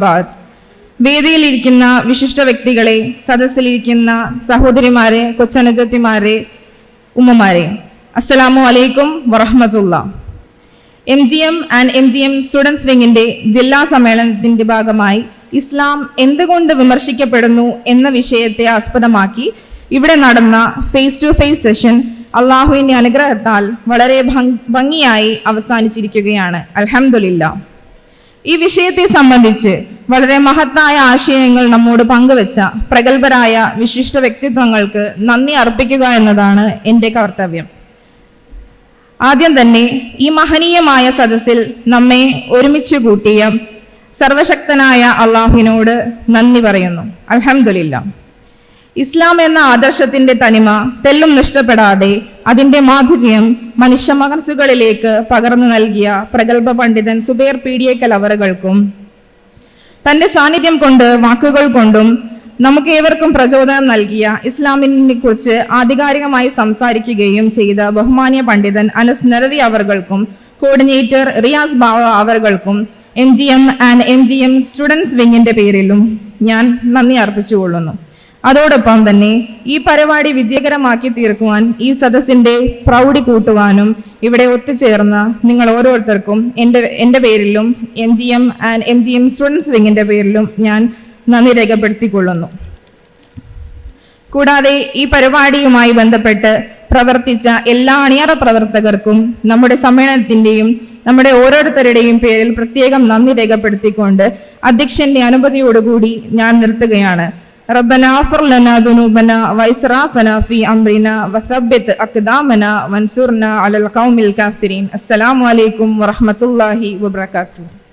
ബഅദ് വേദിയിലിരിക്കുന്ന വിശിഷ്ട വ്യക്തികളെ സദസ്സിലിരിക്കുന്ന സഹോദരിമാരെ കൊച്ചനജത്തിമാരെ ഉമ്മമാരെ അസ്സലാമു അലൈക്കും വറഹമത്തുള്ള. M G M and M G M students വിങ്ങിന്റെ ജില്ലാ സമ്മേളനത്തിന്റെ ഭാഗമായി ഇസ്ലാം എന്തുകൊണ്ട് വിമർശിക്കപ്പെടുന്നു എന്ന വിഷയത്തെ ആസ്പദമാക്കി ഇവിടെ നടന്ന ഫേസ് ടു ഫേസ് സെഷൻ അള്ളാഹുവിന്റെ അനുഗ്രഹത്താൽ വളരെ ഭംഗിയായി അവസാനിച്ചിരിക്കുകയാണ്. അൽഹംദുലില്ലാ. ഈ വിഷയത്തെ സംബന്ധിച്ച് വളരെ മഹത്തായ ആശയങ്ങൾ നമ്മോട് പങ്കുവെച്ച പ്രഗത്ഭരായ വിശിഷ്ട വ്യക്തിത്വങ്ങൾക്ക് നന്ദി അർപ്പിക്കുക എന്നതാണ് എന്റെ കർത്തവ്യം. ആദ്യം തന്നെ ഈ മഹനീയമായ സദസ്സിൽ നമ്മെ ഒരുമിച്ച് കൂട്ടിയ സർവശക്തനായ അള്ളാഹുവിനോട് നന്ദി പറയുന്നു. അൽഹംദുലില്ല. ഇസ്ലാം എന്ന ആദർശത്തിന്റെ തനിമ തെല്ലും നഷ്ടപ്പെടാതെ അതിന്റെ മാധുര്യം മനുഷ്യ മനസ്സുകളിലേക്ക് പകർന്നു നൽകിയ പ്രഗത്ഭ പണ്ഡിതൻ സുബേർ പീഡിയക്കൽ അവറുകൾക്കും തന്റെ സാന്നിധ്യം കൊണ്ട് വാക്കുകൾ കൊണ്ടും നമുക്ക് ഏവർക്കും പ്രചോദനം നൽകിയ ഇസ്ലാമിനെ കുറിച്ച് ആധികാരികമായി സംസാരിക്കുകയും ചെയ്ത ബഹുമാന്യ പണ്ഡിതൻ അനസ് നരവി അവർകൾക്കും coordinator Riyas Bava അവർകൾക്കും M G M and M G M students വിങ്ങിന്റെ പേരിലും ഞാൻ നന്ദി അർപ്പിച്ചുകൊള്ളുന്നു. അതോടൊപ്പം തന്നെ ഈ പരിപാടി വിജയകരമാക്കി തീർക്കുവാൻ ഈ സദസ്സിന്റെ പ്രൗഢി കൂട്ടുവാനും ഇവിടെ ഒത്തുചേർന്ന നിങ്ങൾ ഓരോരുത്തർക്കും എന്റെ എന്റെ പേരിലും M G M and M G M students വിങ്ങിന്റെ പേരിലും ഞാൻ നന്ദി രേഖപ്പെടുത്തിക്കൊള്ളുന്നു. കൂടാതെ ഈ പരിപാടിയുമായി ബന്ധപ്പെട്ട് പ്രവർത്തിച്ച എല്ലാ അണിയറ പ്രവർത്തകർക്കും നമ്മുടെ സമ്മേളനത്തിന്റെയും നമ്മുടെ ഓരോരുത്തരുടെയും പേരിൽ പ്രത്യേകം നന്ദി രേഖപ്പെടുത്തിക്കൊണ്ട് അധ്യക്ഷന്റെ അനുമതിയോടുകൂടി ഞാൻ നിർത്തുകയാണ്. ربنا اغفر لنا ذنوبنا وإسرافنا في أمرنا وثبت أقدامنا وانصرنا على القوم الكافرين. السلام عليكم ورحمة الله وبركاته.